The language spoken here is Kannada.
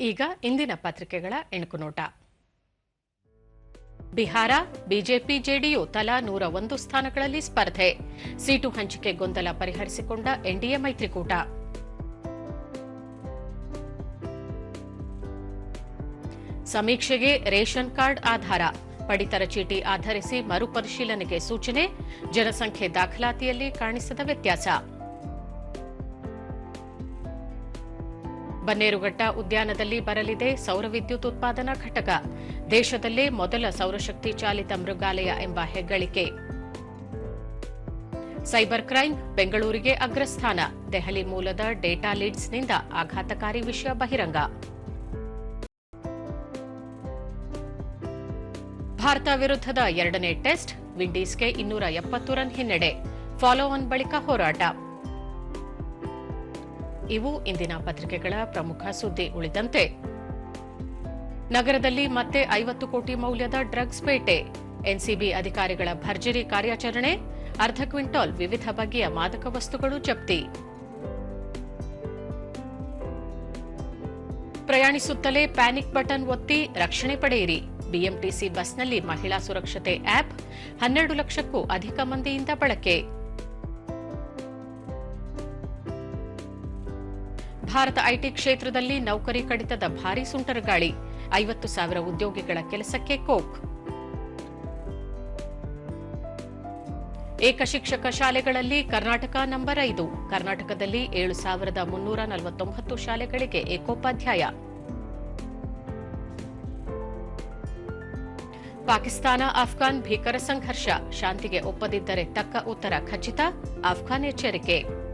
ಈಗ ಇಂದಿನ ಪತ್ರಿಕೆಗಳ ಎಣುಕುನೋಟ ಬಿಹಾರ, ಬಿಜೆಪಿ, ಜೆಡಿಯು ತಲಾ ನೂರ ಒಂದು ಸ್ಥಾನಗಳಲ್ಲಿ ಸ್ಪರ್ಧೆ. ಸೀಟು ಹಂಚಿಕೆ ಗೊಂದಲ ಪರಿಹರಿಸಿಕೊಂಡ ಎನ್ಡಿಎ ಮೈತ್ರಿಕೂಟ. ಸಮೀಕ್ಷೆಗೆ ರೇಷನ್ ಕಾರ್ಡ್ ಆಧಾರ. ಪಡಿತರ ಚೀಟಿ ಆಧರಿಸಿ ಮರುಪರಿಶೀಲನೆಗೆ ಸೂಚನೆ. ಜನಸಂಖ್ಯೆ ದಾಖಲಾತಿಯಲ್ಲಿ ಕಾಣಿಸದ ವ್ಯತ್ಯಾಸ. ಬನ್ನೇರುಘಟ್ಟ ಉದ್ಯಾನದಲ್ಲಿ ಬರಲಿದೆ ಸೌರ ವಿದ್ಯುತ್ ಉತ್ಪಾದನಾ ಘಟಕ. ದೇಶದಲ್ಲೇ ಮೊದಲ ಸೌರಶಕ್ತಿ ಚಾಲಿತ ಮೃಗಾಲಯ ಎಂಬ ಹೆಗ್ಗಳಿಕೆ. ಸೈಬರ್ ಕ್ರೈಂ ಬೆಂಗಳೂರಿಗೆ ಅಗ್ರಸ್ಥಾನ. ದೆಹಲಿ ಮೂಲದ ಡೇಟಾ ಲೀಡ್ಸ್ನಿಂದ ಆಘಾತಕಾರಿ ವಿಷಯ ಬಹಿರಂಗ. ಭಾರತ ವಿರುದ್ಧದ ಎರಡನೇ ಟೆಸ್ಟ್, ವಿಂಡೀಸ್ಗೆ ಇನ್ನೂರ ಎಪ್ಪತ್ತು ರನ್ ಹಿನ್ನಡೆ. ಫಾಲೋ ಆನ್ ಬಳಿಕ ಹೋರಾಟ. ಇವು ಇಂದಿನ ಪತ್ರಿಕೆಗಳ ಪ್ರಮುಖ ಸುದ್ದಿ ಉಳಿದಂತೆ. ನಗರದಲ್ಲಿ ಮತ್ತೆ ಐವತ್ತು ಕೋಟಿ ಮೌಲ್ಯದ ಡ್ರಗ್ಸ್ ಬೇಟೆ ಎನ್ಸಿಬಿ ಅಧಿಕಾರಿಗಳ ಭರ್ಜರಿ ಕಾರ್ಯಾಚರಣೆ, ಅರ್ಧ ಕ್ವಿಂಟಾಲ್ ವಿವಿಧ ಬಗೆಯ ಮಾದಕ ವಸ್ತುಗಳು ಜಪ್ತಿ. ಪ್ರಯಾಣಿಸುತ್ತಲೇ ಪ್ಯಾನಿಕ್ ಬಟನ್ ಒತ್ತಿ ರಕ್ಷಣೆ ಪಡೆಯಿರಿ. ಬಿಎಂಟಿಸಿ ಬಸ್ನಲ್ಲಿ ಮಹಿಳಾ ಸುರಕ್ಷತೆ ಆಪ್ ಹನ್ನೆರಡು ಲಕ್ಷಕ್ಕೂ ಅಧಿಕ ಮಂದಿಯಿಂದ ಬಳಕೆ. ಭಾರತ ಐಟಿ ಕ್ಷೇತ್ರದಲ್ಲಿ ನೌಕರಿ ಕಡಿತದ ಭಾರೀ ಸುಂಟರಗಾಳಿ ಐವತ್ತು ಸಾವಿರ ಉದ್ಯೋಗಿಗಳ ಕೆಲಸಕ್ಕೆ ಕೋಕ್. ಏಕಶಿಕ್ಷಕ ಶಾಲೆಗಳಲ್ಲಿ ಕರ್ನಾಟಕ ನಂಬರ್ ಐದು. ಕರ್ನಾಟಕದಲ್ಲಿ ಏಳು ಸಾವಿರದ ಮುನ್ನೂರ ನಲವತ್ತೊಂಬತ್ತು ಶಾಲೆಗಳಿಗೆ ಏಕೋಪಾಧ್ಯಾಯ. ಪಾಕಿಸ್ತಾನ ಆಫ್ಘಾನ್ ಭೀಕರ ಸಂಘರ್ಷ. ಶಾಂತಿಗೆ ಒಪ್ಪದಿದ್ದರೆ ತಕ್ಕ ಉತ್ತರ ಖಚಿತ. ಆಫ್ಘಾನ್ ಎಚ್ಚರಿಕೆ.